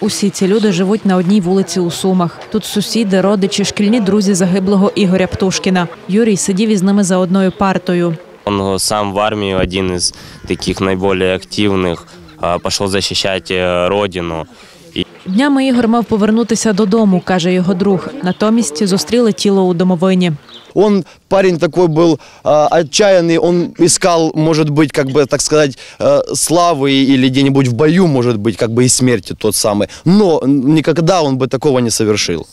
Усі ці люди живуть на одній вулиці у Сумах. Тут сусіди, родичі, шкільні друзі загиблого Ігоря Птушкіна. Юрій сидів із ними за одною партою. Он сам в армию один из таких наиболее активных, а, пошел защищать э, родину. Днями Ігор мав повернутися додому, каже його друг. Натомість зустріли тіло у домовині. Он парень такой был э, отчаянный, он искал, может быть, как бы, так сказать, э, славы или где-нибудь в бою, может быть, как бы и смерти тот самый. Но никогда он бы такого не совершил.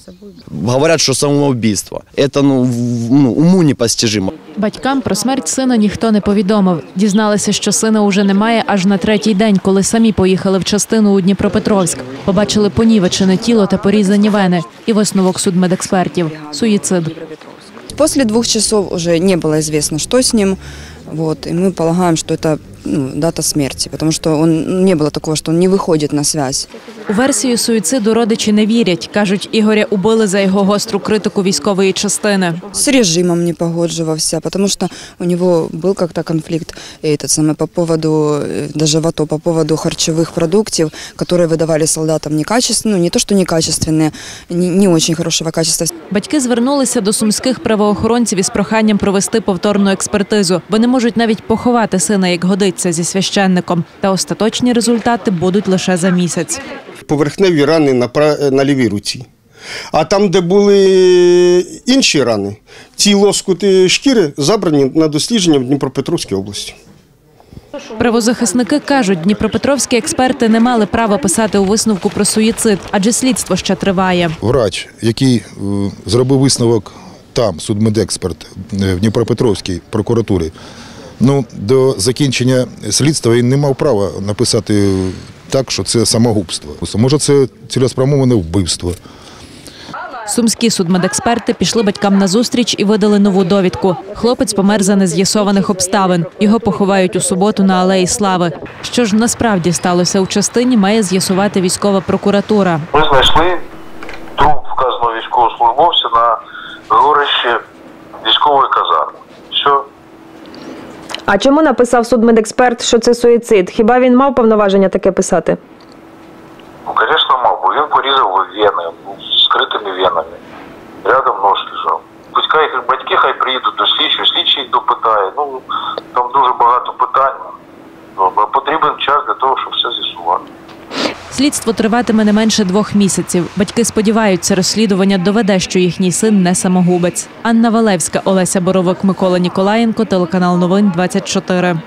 Говорят, что самоубийство. Это ну, в- ну, уму непостижимо. Батькам про смерть сина ніхто не повідомив. Дізналися, що сина уже немає аж на третій день, коли самі поїхали в частину у Дніпропетровськ. Побачили понівечене тіло та порізані вени. І висновок судмедекспертів – суїцид. После двух часов уже не было известно, что с ним. Вот, и мы полагаем, что это ну, дата смерти, потому что он, не было такого, что он не выходит на связь. У версію суїциду родичі не вірять. Кажуть, Ігоря убили за його гостру критику військової частини. С режимом не погодживался, потому что у него был как-то конфликт э, этот самый, по поводу, э, даже в АТО, по поводу харчевых продуктов, которые выдавали солдатам некачественные, ну не то что некачественные, не, не очень хорошего качества. Батьки звернулися до сумських правоохоронців із проханням провести повторну експертизу. Вони можуть навіть поховати сина, як годиться, зі священником. Та остаточні результати будуть лише за місяць. поверхневі рани на, пра- на лівій руці. А там, де були інші рани, ці лоскути шкіри забрані на дослідження в Дніпропетровській області. Правозахисники кажуть, дніпропетровські експерти не мали права писати у висновку про суїцид, адже слідство ще триває. Врач, який е, зробив висновок там, судмедексперт е, в Дніпропетровській прокуратурі, ну, до закінчення слідства він не мав права написати так, що це самогубство. Може, це цілеспрямоване вбивство. Сумські судмедексперти пішли батькам на зустріч і видали нову довідку. Хлопець помер за нез'ясованих обставин. Його поховають у суботу на алеї Слави. Що ж насправді сталося у частині, має з'ясувати військова прокуратура. Ми знайшли труп вказаного військовослужбовця на горищі військової казарми. Все. А чому написав судмедексперт, що це суїцид? Хіба він мав повноваження таке писати? Ну, звісно, мав, бо він порізав вени, скритими венами. Рядом нож лежав. Пускай їх батьки хай приїдуть до слідчого, слідчий їх допитає. Ну, там дуже багато питань. Ну, потрібен час для того, щоб все з'ясувати. Слідство триватиме не менше двох місяців. Батьки сподіваються, розслідування доведе, що їхній син не самогубець. Анна Валевська, Олеся Боровик, Микола Ніколаєнко, телеканал Новин 24.